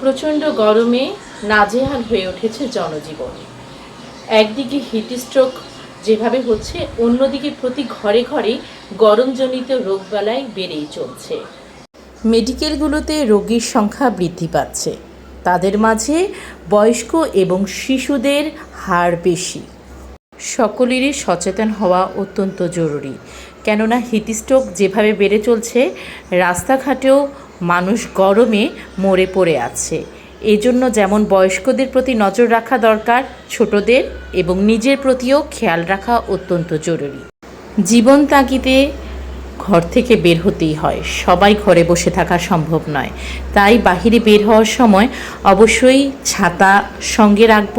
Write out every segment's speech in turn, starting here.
প্রচণ্ড গরমে নাজেহাল হয়ে উঠেছে জনজীবন। একদিকে হিটস্ট্রোক যেভাবে হচ্ছে, অন্যদিকে প্রতি ঘরে ঘরে গরমজনিত রোগবালাই বেড়েই চলছে। মেডিকেলগুলোতে রোগীর সংখ্যা বৃদ্ধি পাচ্ছে। তাদের মাঝে বয়স্ক এবং শিশুদের হার বেশি। সকলেরই সচেতন হওয়া অত্যন্ত জরুরি। কেননা হিটস্ট্রোক যেভাবে বেড়ে চলছে, রাস্তাঘাটেও মানুষ গরমে মরে পড়ে আছে। এজন্য যেমন বয়স্কদের প্রতি নজর রাখা দরকার, ছোটদের এবং নিজের প্রতিও খেয়াল রাখা অত্যন্ত জরুরি। জীবন তাগিদে ঘর থেকে বের হতেই হয়। সবাই ঘরে বসে থাকা সম্ভব নয়। তাই বাহিরে বের হওয়ার সময় অবশ্যই ছাতা সঙ্গে রাখব।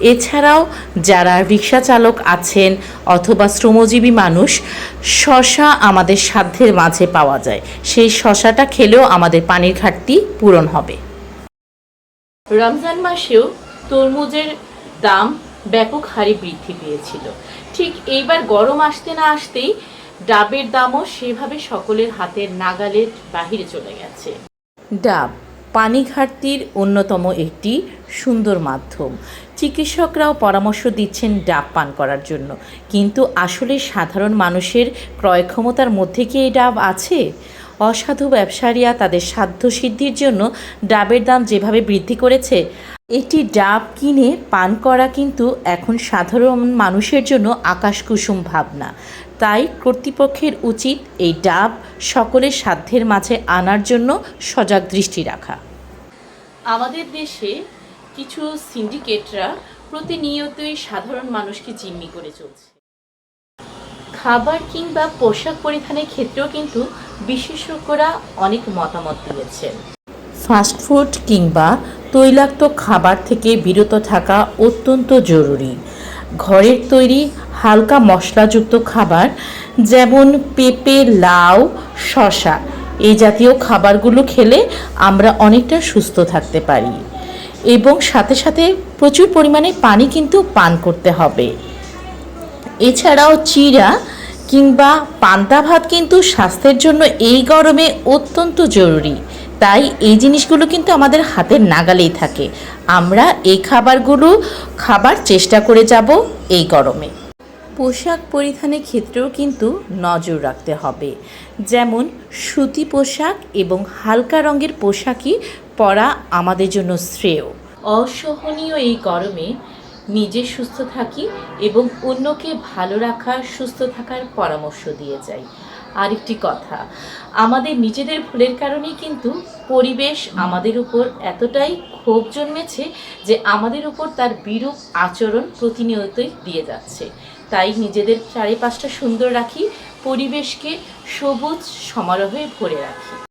এছাড়াও যারা রিক্সা চালক আছেন অথবা শ্রমজীবী মানুষ, শশা আমাদের সাধ্যের মাঝে পাওয়া যায়। সেই শশাটা খেলেও আমাদের পানির ঘাটতি পূরণ হবে। রমজান মাসেও তরমুজের দাম ব্যাপক হারে বৃদ্ধি পেয়েছিল। ঠিক এইবার গরম আসতে না আসতেই ডাবের দামও সেভাবে সকলের হাতের নাগালের বাহিরে চলে গেছে। ডাব, পানি ঘাটতির অন্যতম একটি সুন্দর মাধ্যম। চিকিৎসকরাও পরামর্শ দিচ্ছেন ডাব পান করার জন্য। কিন্তু আসলে সাধারণ মানুষের ক্রয় ক্ষমতার মধ্যে কি এই ডাব আছে? অসাধু ব্যবসায়ীরা তাদের সাধ্য সিদ্ধির জন্য ডাবের দাম যেভাবে বৃদ্ধি করেছে, একটি ডাব কিনে পান করা কিন্তু এখন সাধারণ মানুষের জন্য আকাশকুসুম ভাবনা। তাই কর্তৃপক্ষের উচিত এই ডাব সকলের সাধ্যের মাঝে আনার জন্য সজাগ দৃষ্টি রাখা। আমাদের দেশে কিছু সিন্ডিকেটরা প্রতিনিয়তই সাধারণ মানুষকে জিম্মি করে চলছে। খাবার কিংবা পোশাক পরিধানের ক্ষেত্রেও কিন্তু বিশেষজ্ঞরা অনেক মতামত দিয়েছেন ফাস্টফুড কিংবা তৈলাক্ত খাবার থেকে বিরত থাকা অত্যন্ত জরুরি। ঘরের তৈরি হালকা মশলাযুক্ত খাবার, যেমন পেঁপে, লাউ শশা এই জাতীয় খাবারগুলো খেলে আমরা অনেকটা সুস্থ থাকতে পারি। এবং সাথে সাথে প্রচুর পরিমাণে পানি কিন্তু পান করতে হবে। এছাড়াও চিড়া কিংবা পান্তা ভাত কিন্তু স্বাস্থ্যের জন্য এই গরমে অত্যন্ত জরুরি। তাই এই জিনিসগুলো কিন্তু আমাদের হাতের নাগালেই থাকে। আমরা এই খাবারগুলো খাবার চেষ্টা করে যাব এই গরমে। পোশাক পরিধানের ক্ষেত্রেও কিন্তু নজর রাখতে হবে। যেমন সুতি পোশাক এবং হালকা রঙের পোশাকই পরা আমাদের জন্য শ্রেয়। অসহনীয় এই গরমে নিজে সুস্থ থাকি এবং অন্যকে ভালো রাখা সুস্থ থাকার পরামর্শ দিয়ে যাই। আরেকটি কথা, আমাদের নিজেদের ভুলের কারণেই কিন্তু পরিবেশ আমাদের উপর এতটাই ক্ষোভ জন্মেছে যে আমাদের উপর তার বিরূপ আচরণ প্রতিনিয়তই দিয়ে যাচ্ছে। তাই নিজেদের চারিপাশটা সুন্দর রাখি, পরিবেশকে সবুজ সমারোহে ভরে রাখি।